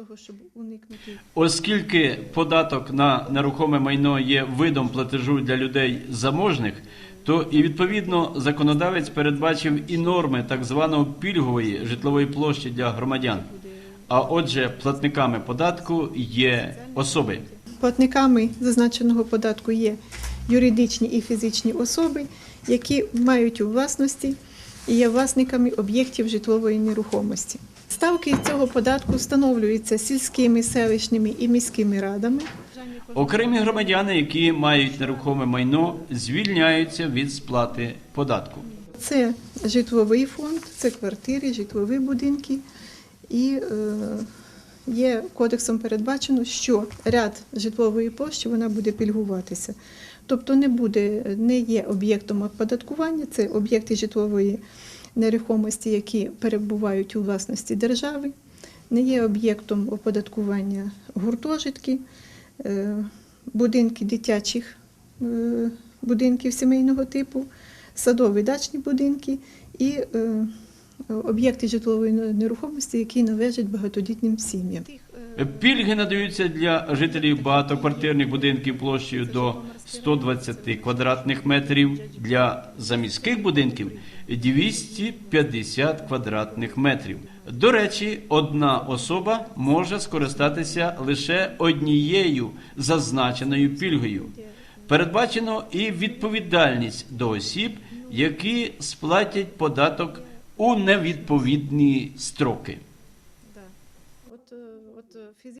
того, щоб уникнути Оскільки податок на нерухоме майно є видом платежу для людей заможних, то і відповідно законодавець передбачив і норми так званої пільгової житлової площі для громадян. А отже, платниками податку є особи. Платниками зазначеного податку є юридичні і фізичні особи, які мають у власності і є власниками об'єктів житлової нерухомості. Ставки цього податку встановлюються сільськими, селищними і міськими радами. Окремі громадяни, які мають нерухоме майно, звільняються від сплати податку. Це житловий фонд, це квартири, житлові будинки. І е, є кодексом передбачено, що ряд житлової площі вона буде пільгуватися. Тобто не буде, не є об'єктом оподаткування, це об'єкти житлової нерухомості, які перебувають у власності держави, не є об'єктом оподаткування гуртожитки, е, будинки дитячих е, будинків сімейного типу, садові дачні будинки і е, об'єкти житлової нерухомості, які належать багатодітнім сім'ям. Пільги надаються для жителів багатоквартирних будинків площею до 120 квадратних метрів, для заміських будинків 250 квадратних метрів. До речі, одна особа може скористатися лише однією зазначеною пільгою. Передбачено і відповідальність до осіб, які сплатять податок у невідповідні строки. Да.